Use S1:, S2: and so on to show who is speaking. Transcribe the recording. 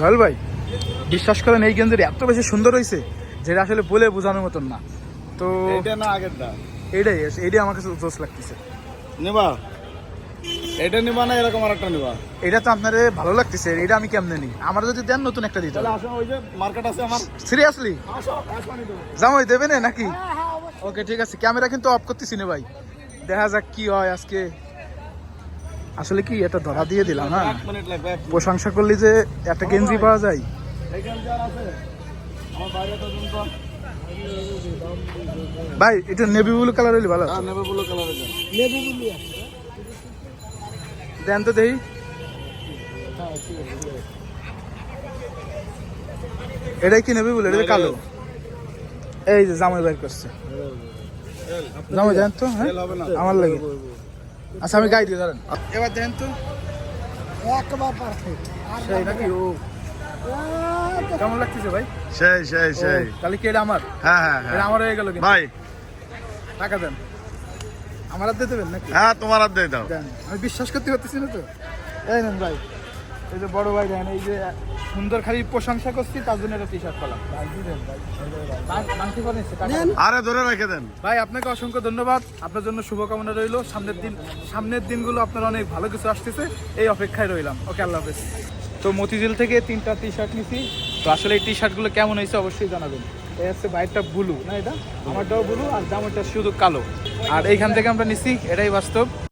S1: জল ভাই বিশ্বাস করেন এই গেঞ্জির এত বেশি সুন্দর হয়েছে যেটা আসলে বলে বোঝানোর মতন না। তো
S2: এটা না আগেরটা
S1: এইটাই এইটাই আমার কাছে জোস লাগতেছে।
S2: নিবা? এটা নিবা না এরকম আরেকটা নিবা?
S1: এটা তো আপনার ভালো লাগতেছে এটা আমি কেমনে নিই? আমার যদি দেন নতুন একটা দিতে
S2: ওই যে মার্কেট আছে আমার।
S1: সিরিয়াসলি জামাই দেবে না নাকি? ওকে ঠিক আছে ক্যামেরা কিন্তু অফ করতেছি না ভাই। দেখা যাক কি হয় আজকে। আসলে কি এটা ধরা দিয়ে দিলাম হ্যাঁ?
S2: লাগবে এক
S1: প্রশংসা করলে যে একটা গেঞ্জি পাওয়া যায়? ভাই, এটা নেভি ব্লু কালার হইলে ভালো
S2: হ্যাঁ
S1: দেন তো দেই এটাই কি নেভি ব্লু এটা কালো? এই যে জামাই বাইর করছে। জামাই দেন তো হ্যাঁ?
S2: না
S1: আমার লাগে। আচ্ছা আমি গাই দিয়ে ধরেন। এবার দেন তো।
S3: একবার পারফেক্ট।
S1: সেই নাকি? ও। কেমন লাগতেছে ভাই?
S2: সেই সেই সেই।
S1: তাহলে কি এটা আমার?
S2: হ্যাঁ হ্যাঁ
S1: এটা আমার হয়ে গেল
S2: ভাই।
S1: টাকা দেন। আমার হাত দিয়ে দেবেন নাকি?
S2: হ্যাঁ তোমার হাত দিয়ে দাও।
S1: আমি বিশ্বাস করতে পারতেছি না তো। এই নেন ভাই। এই যে বড় ভাই দেন এই যে সুন্দর খালি প্রশংসা করছি তার জন্য একটা টি শার্ট পেলাম।
S2: আরে ধরে রেখে দেন।
S1: ভাই আপনাকে অসংখ্য ধন্যবাদ। আপনার জন্য শুভকামনা রইল। সামনের দিন সামনের দিনগুলো আপনার অনেক ভালো কিছু আসতেছে। এই অপেক্ষায় রইলাম। ওকে আল্লাহ হাফেজ। তো মতিঝিল থেকে তিনটা টি শার্ট নিছি। তো আসলে এই টি শার্টগুলো কেমন হয়েছে অবশ্যই জানাবেন। এই হচ্ছে বাইরটা ব্লু না এটা? আমারটাও ব্লু আর জামারটা শুধু কালো। আর এইখান থেকে আমরা নিছি এটাই বাস্তব।